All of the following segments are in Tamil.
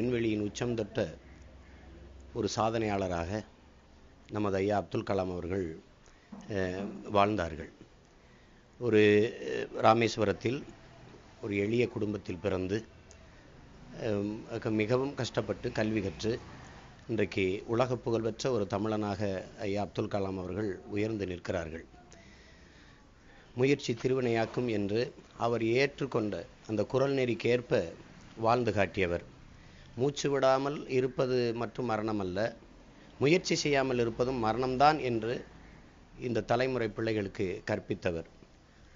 விண்வெளியின் உச்சம் தொட்ட ஒரு சாதனையாளராக நமது ஐயா அப்துல் கலாம் அவர்கள் அஹ், வாழ்ந்தார்கள். ஒரு ராமேஸ்வரத்தில் ஒரு எளிய குடும்பத்தில் பிறந்து மிகவும் கஷ்டப்பட்டு கல்வி கற்று இன்றைக்கு உலக புகழ்பெற்ற ஒரு தமிழனாக ஐயா அப்துல் கலாம் அவர்கள் உயர்ந்து நிற்கிறார்கள். முயற்சி திருவினையாக்கும் என்று அவர் ஏற்றுக்கொண்ட அந்த குரல் நெறிக்கேற்ப வாழ்ந்து காட்டியவர் மூச்சு விடாமல் இருப்பது மற்றும் மரணம் அல்ல முயற்சி செய்யாமல் இருப்பதும் மரணம்தான் என்று இந்த தலைமுறை பிள்ளைகளுக்கு கற்பித்தவர்.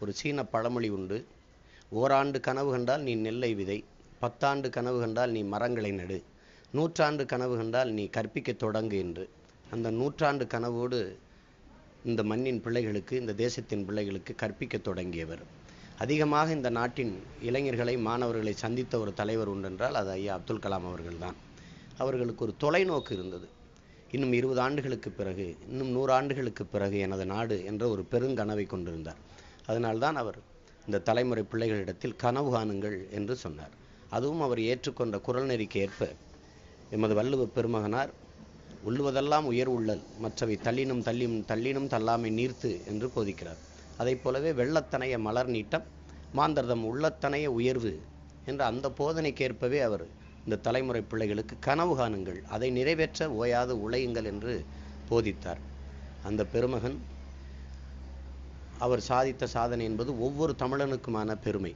ஒரு சீன பழமொழி உண்டு. ஓராண்டு கனவு கண்டால் நீ நெல்லை விதை பத்தாண்டு கனவு கண்டால் நீ மரங்களை நடு நூற்றாண்டு கனவு கண்டால் நீ கற்பிக்க தொடங்கு என்று. அந்த நூற்றாண்டு கனவோடு இந்த மண்ணின் பிள்ளைகளுக்கு இந்த தேசத்தின் பிள்ளைகளுக்கு கற்பிக்கத் தொடங்கியவர். அதிகமாக இந்த நாட்டின் இளைஞர்களை மாணவர்களை சந்தித்த ஒரு தலைவர் உண்டென்றால் அது ஐயா அப்துல் கலாம் அவர்கள்தான். அவர்களுக்கு ஒரு தொலைநோக்கு இருந்தது. இன்னும் இருபது ஆண்டுகளுக்கு பிறகு இன்னும் நூறு ஆண்டுகளுக்கு பிறகு எனது நாடு என்ற ஒரு பெருங்கனவை கொண்டிருந்தார். அதனால்தான் அவர் இந்த தலைமுறை பிள்ளைகளிடத்தில் கனவு காணுங்கள் என்று சொன்னார். அதுவும் அவர் ஏற்றுக்கொண்ட குரல் நெறிக்கு ஏற்ப எமது வள்ளுவ பெருமகனார் உள்ளுவதெல்லாம் உயர் உள்ளல் மற்றவை தள்ளினும் தள்ளியும் தள்ளினும் தள்ளாமை நீர்த்து என்று போதிக்கிறார். அதைப் போலவே வெள்ளத்தனைய மலர் நீட்டம் மாந்தர்தம் உள்ளத்தனைய உயர்வு என்ற அந்த போதனைக்கேற்பவே அவர் இந்த தலைமுறை பிள்ளைகளுக்கு கனவு காணுங்கள். அதை நிறைவேற்ற ஓயாது உழையுங்கள் என்று போதித்தார். அந்த பெருமகன் அவர் சாதித்த சாதனை என்பது ஒவ்வொரு தமிழனுக்குமான பெருமை.